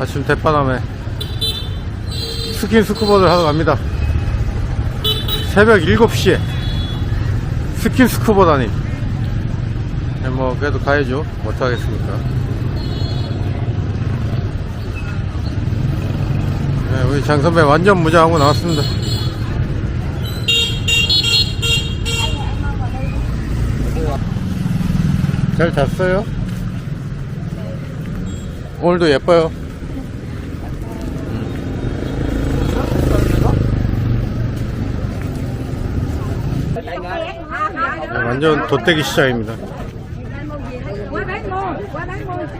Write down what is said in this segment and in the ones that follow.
아침 대바람에 스킨 스쿠버를 하러 갑니다. 새벽 7시에 스킨 스쿠버다니. 네, 뭐, 그래도 가야죠. 못하겠습니까. 네, 우리 장선배 완전 무장하고 나왔습니다. 잘 잤어요? 오늘도 예뻐요. 네, 완전 돗대기 시장입니다.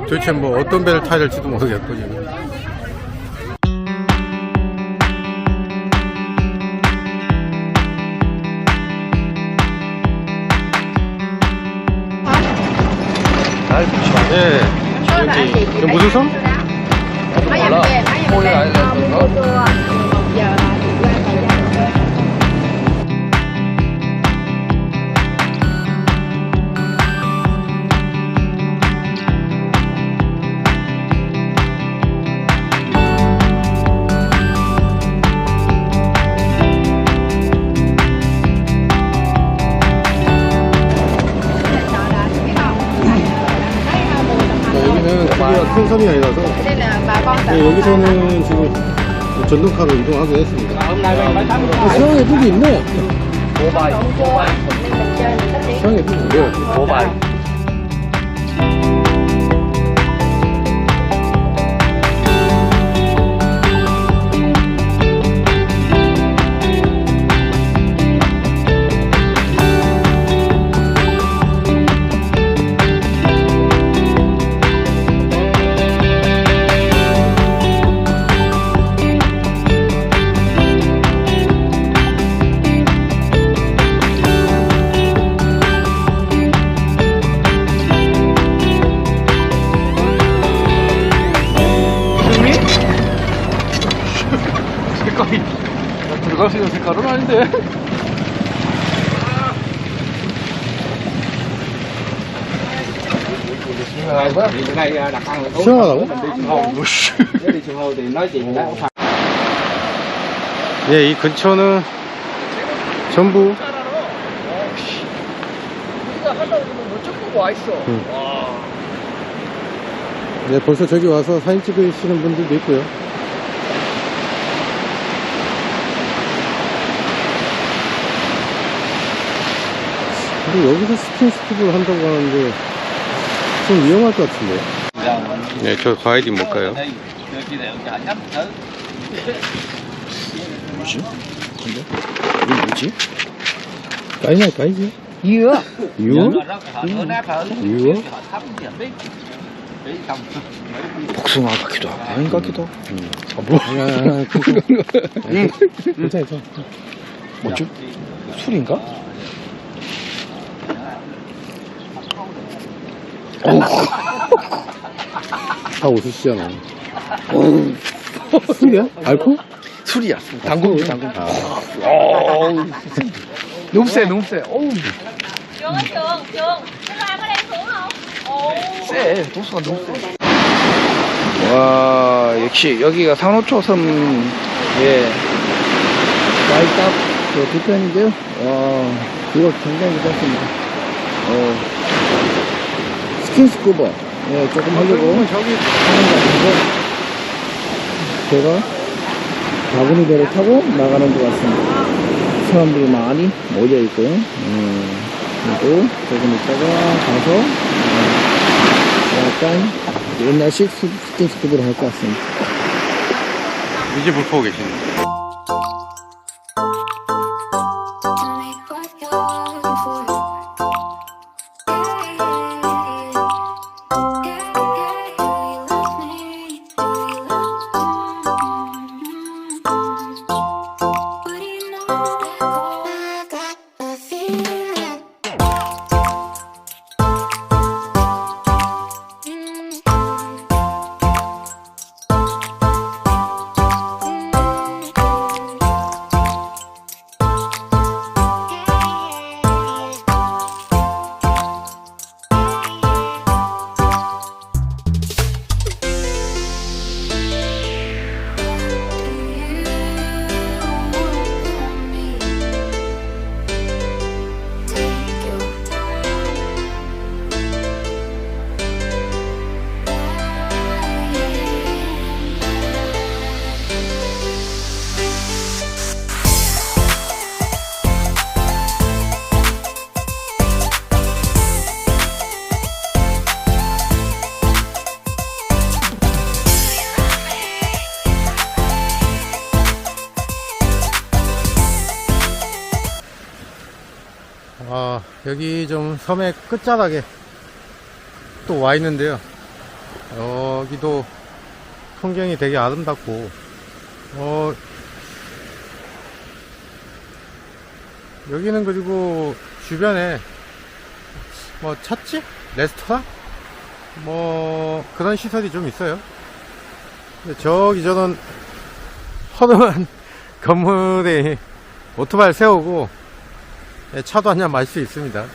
도대체 뭐 어떤 배를 타야 될지도 모르겠고 지금. 예. 여기 무슨 섬? mấy anh về mấy 섬이 아니라서 네, 여기서는 지금 전동카로 이동하게 했습니다. 아, 수영 예쁘게 있네. thích đi 수영 예쁘게 있네. 색깔이 색깔은 아닌데 thì cái này đặt ăn là tốt 시원하다고? mình đi trường hầu nếu đi trường hầu thì nói chuyện đã phải 예, 이 근처는 전부 우리가 하려고 그러면 못 찍고 와 있어 응. 와 네, 벌써 저기 와서 사진 찍으시는 분들도 있고요. 근데 여기서 스킨 스쿠버를 한다고 하는데 좀 위험할 것 같은데. 네, 저 과일이 뭘까요? 뭐지? 근데 이게 뭐지? 까이냐, 까이지? 유어? 유어? xong 복숭아 같기도 하고 아닌 것 같기도 하고 아 뭐야 아, 응. 괜찮아, 괜찮아. 뭐죠? 술인가? 다 웃으시잖아. 술이야? 알코? 술이야 당근 당근. 아, 어우. 너무 세 너무 세 어우. trường ơi trường trường cái loa có đem xuống không ồ 세 도수가 너무 세. 와 역시 여기가 산호초 섬의 마이탑 그 뒤편인데요. 와 이거 굉장히 괜찮습니다. 어, 스킨스쿠버 예, 조금 하려고 저기 하는 것 같은데 제가 바구니 배를 타고 나가는 것 같습니다. 사람들이 많이 모여 있고요. 음, 그리고 조금 있다가 가서 어, 약간 옛날식 스- 스킨스쿠버를 할 것 같습니다. 이제 물 퍼고 계시네. Tell 여기 좀 섬의 끝자락에 또 와 있는데요. 여기도 풍경이 되게 아름답고, 어, 여기는 그리고 주변에 뭐 찻집? 레스토랑? 뭐 그런 시설이 좀 있어요. 저기 저는 허름한 건물에 오토바이를 세우고 예, 차도 한 잔 마실 수 있습니다.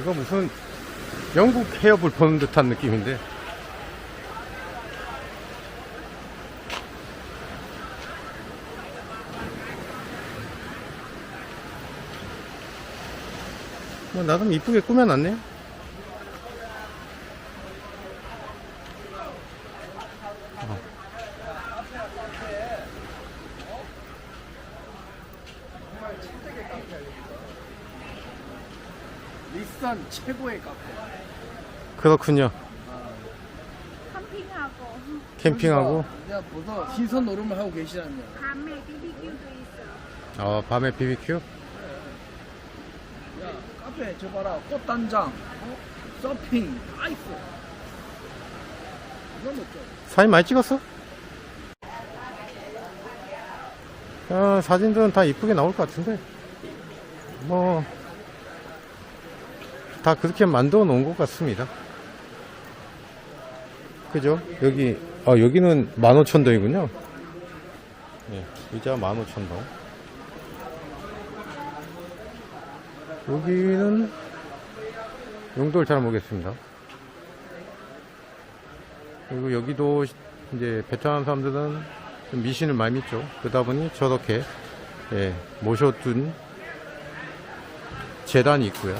이거 무슨 영국 해협을 보는 듯한 느낌인데 뭐 나름 이쁘게 꾸며놨네요. 일산 최고의 카페. 그렇군요. 캠핑하고 캠핑하고 그냥 보서 시선 노름을 하고 계시다는 밤에 BBQ도 있어. 어, 밤에 BBQ. 야, 카페 저 봐라. 꽃단장, 어? 서핑, 다 있어. 이건 어쩌? 사진 많이 찍었어? 어, 사진들은 다 이쁘게 나올 것 같은데. 뭐, 다 그렇게 만들어 놓은 것 같습니다. 그죠? 여기, 아, 여기는 15,000동이군요. 네, 의자 15,000동. 여기는 용도를 잘 모르겠습니다. 그리고 여기도 이제 베트남 사람들은 좀 미신을 많이 믿죠. 그러다 보니 저렇게 예, 모셔둔 재단이 있고요.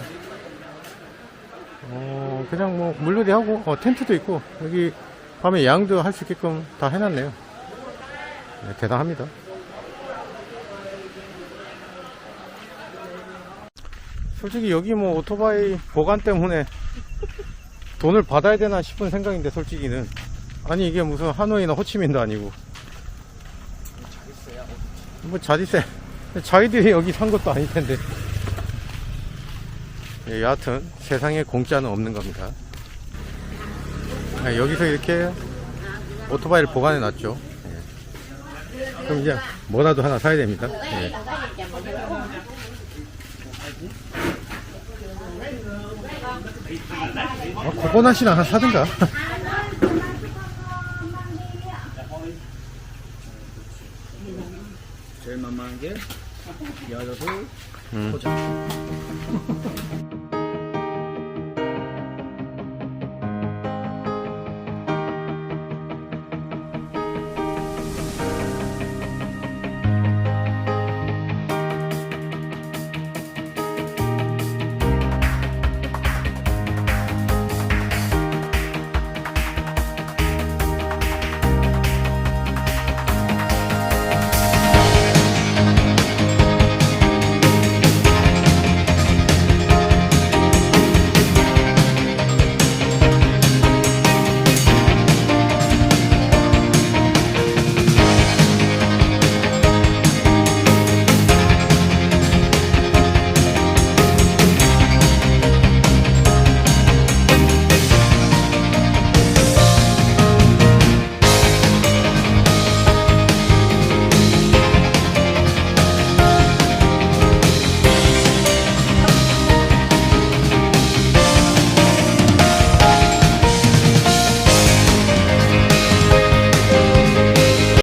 어, 그냥 뭐 물놀이 하고 어, 텐트도 있고 여기 밤에 야영도 할 수 있게끔 다 해놨네요. 네, 대단합니다. 솔직히 여기 뭐 오토바이 보관 때문에 돈을 받아야 되나 싶은 생각인데 솔직히는. 아니 이게 무슨 하노이나 호치민도 아니고. 뭐 자리세. 자기들이 여기 산 것도 아닐 텐데 예, 여하튼 세상에 공짜는 없는 겁니다 아, 여기서 이렇게 오토바이를 보관해 놨죠 예. 그럼 이제 뭐라도 하나 사야 됩니다 예. 아, 코코넛이나 하나 사든가 제일 만만한 게 여자도 음. 포장.